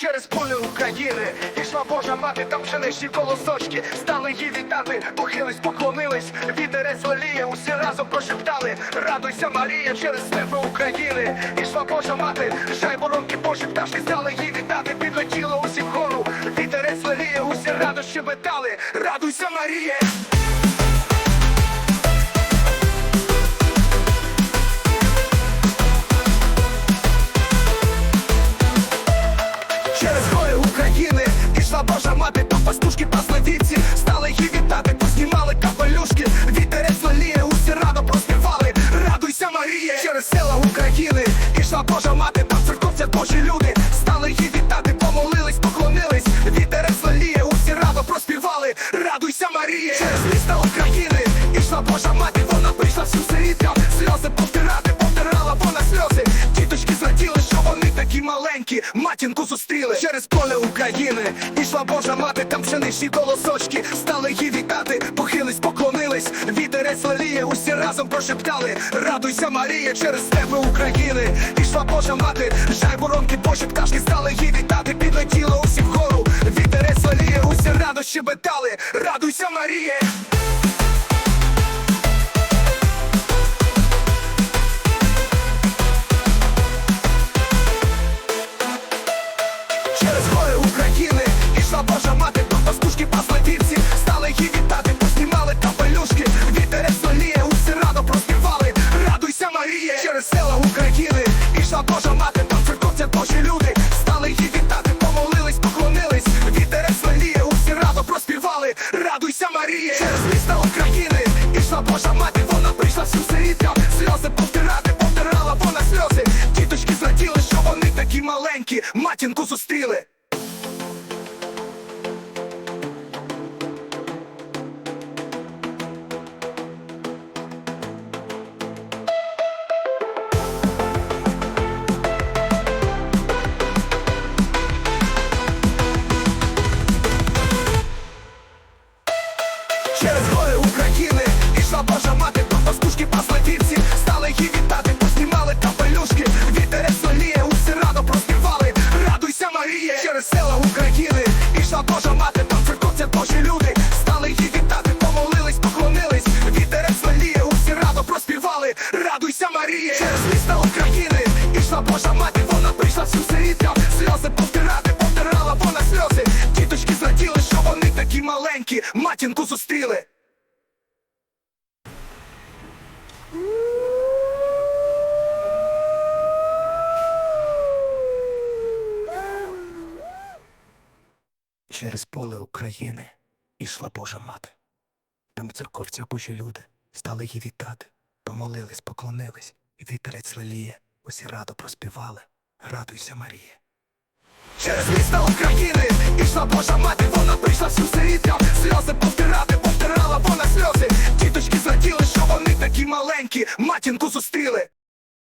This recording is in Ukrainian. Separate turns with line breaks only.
через поле України. Ішла Божа мати, там пшеничні колосочки. Стали її вітати, похились, поклонились. Вітер зваліє, усі разом прошептали. Радуйся, Марія, через степи України. Ішла Божа мати, жай воронки Божі стали її вітати, підлетіло усі вгору. Вітер зваліє, усі радощі метали. Радуйся, Марія! Божа мати, то пастушки пасли вівці, стали її вітати, познімали капелюшки, вітерець валіє, усі радо проспівали. Радуйся, Марія! Через села України ішла Божа мати, там церковця Божі люди, стали її вітати, помолились, поклонились, вітерець валіє, усі радо проспівали. Радуйся, Марія! Через міста України ішла Божа мати, вона прийшла всім сирітям, сльози такі матінку зустріли через поле України. Ішла Божа мати, там пшеничні колосочки, стали її вітати, похились, поклонились, вітерець леліє, усі разом прошептали. Радуйся, Марія, через тебе України. Ішла Божа мати, жай воронки, Божі пташки, стали її вітати, підлетіло усі вгору. Вітерець леліє, усі радо щебетали. Радуйся, Марія! Ішла Божа мати, то пастушки пасли вівці, стали її вітати, поснімали капелюшки, вітерець воліє, усі радо проспівали. Радуйся, Марія! Через села України ішла Божа мати, там церковця Божі люди, стали її вітати, помолились, поклонились, вітерець воліє, усі радо проспівали. Радуйся, Марія! Через міста України ішла Божа мати, вона прийшла всім сирітям, сльози повтирати, повтирала вона сльози. Діточки зраділи, що вони такі маленькі, матінку зустріли. Божа мати, там церковця Божі люди, стали її вітати, помолились, поклонились, вітерець воліє, усі радо проспівали. Радуйся, Марія! Через міста України ішла Божа мати, вона прийшла всю сирітям, сльози повтирати, повтирала вона сльози. Діточки зраділи, що вони такі маленькі, матінку зустріли. Через поле України ішла Божа мати. Там церковця Божі люди стали її вітати, помолились, поклонились, і вітерець леліє, усі радо проспівали. Радуйся, Марія. Через міста України ішла Божа мати, вона прийшла всім сирітям, сльози повтирати, повтирала вона сльози. Діточки зраділи, що вони такі маленькі, матінку зустріли.